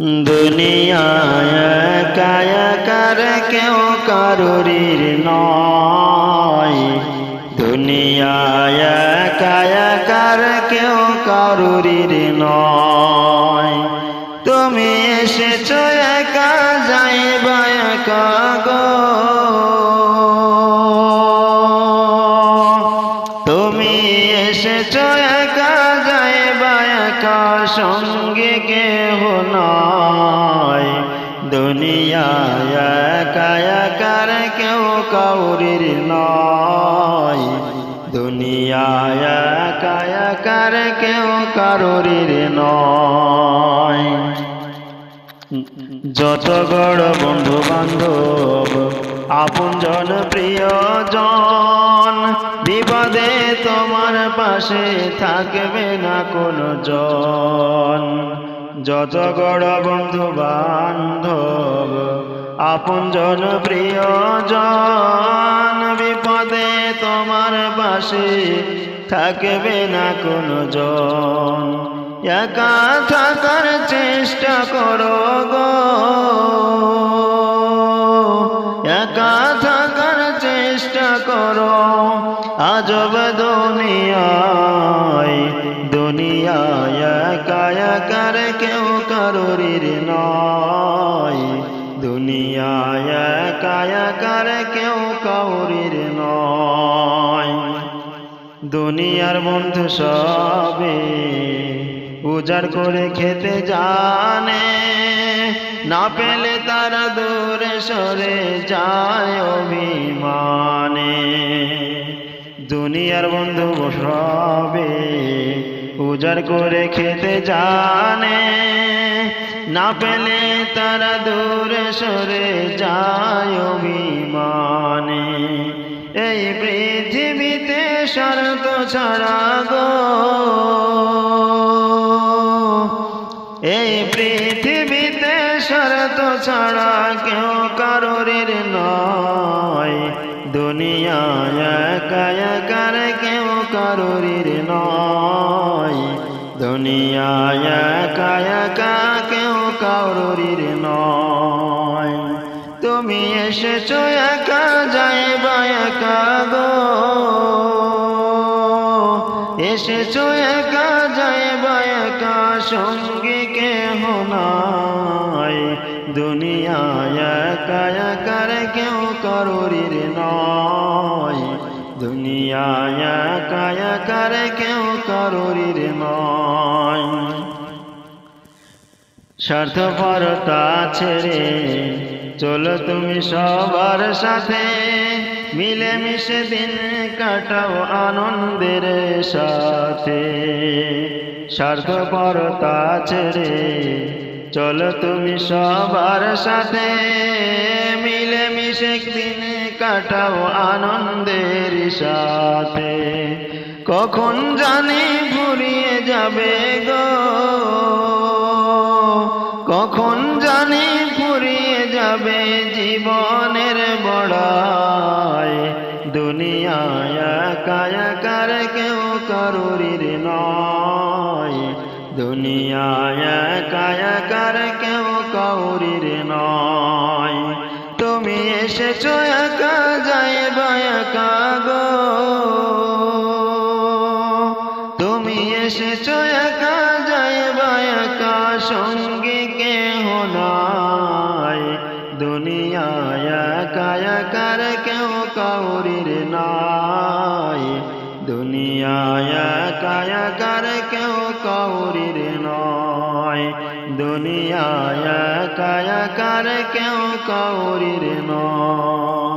দুনিয়ায় কায়াকার কেউ কারুরির নয়। দুনিয়ায় কায়াকার কেউ কারুরির নয়। তুমি এসেছ একা, যাইবা একা তুমি এসেছ একা একা সঙ্গে কেহ নয় দুনিয়ায় একা কেউ কাউরির নয় দুনিয়ায় একা কেউ কারুরির নয় যত বড় বন্ধু বান্ধব আপন জন প্রিয়জন, বিপদে তোমার পাশে থাকবে না কোনো জন যত বড় বন্ধু বান্ধব, আপন জন প্রিয়জন, বিপদে তোমার পাশে থাকবে না কোনো জন একা থাকার চেষ্টা করো গো। করো, আজব দুনিয়ায় দুনিয়ায় একা একার কেউ কারোরির নয়। দুনিয়ায় একা একার কেউ কাউরির নয়। দুনিয়ার বন্ধু সবে উজাড় করে খেতে জানে। না পেলে তারা দূরে সরে যায় অভিমানে। দুনিয়ার বন্ধু সবে উজাড় করে খেতে জানে। না পেলে তারা দূরে সরে যায় অভিমানে। এই পৃথিবীতে শরত ছাড়া গো। এই শরত ছাড়া কেউ কারোরের নয়। দুনিয়ায় কায়াকার কেউ কারোরের নয়। দুনিয়ায় কায়াকা কেউ কারোরির নয়। তুমি এসেছ একা, যাইবা একা গো। এসেছ একা, যাইবা একা, সঙ্গে কেহ নাই। দুনিয়ায় একা একার কেউ কারোরির নয়। দুনিয়ায় একা একার কেউ কারোরির নয়। স্বার্থপরতা ছেড়ে চলো তুমি সবার সাথে। মিলেমিশে দিন কাটাও আনন্দের সাথে। স্বার্থপরতা ছেড়ে চলো তুমি সবার সাথে মিলেমিশে দিন কাটাও আনন্দের সাথে। কখন জানি ফুরিয়ে যাবে গো। কখন জানি ফুরিয়ে যাবে জীবনের বড়াই দুনিয়ায় কায়াকার কেউ কারুরির নয়। দুনিয়ায় কায়াকার কেউ কাউরির নয়। তুমি এসেছ একা, যাইবা একা গো। তুমি এসেছ একা, যাইবা একা, সঙ্গে কেহ নাই। দুনিয়ায় একা একার কেউ কাউরির নাই। দুনিয়ায় একা একার কেউ কাউরির নয়। দুনিয়ায় একা একার কেউ কাউরির নয়।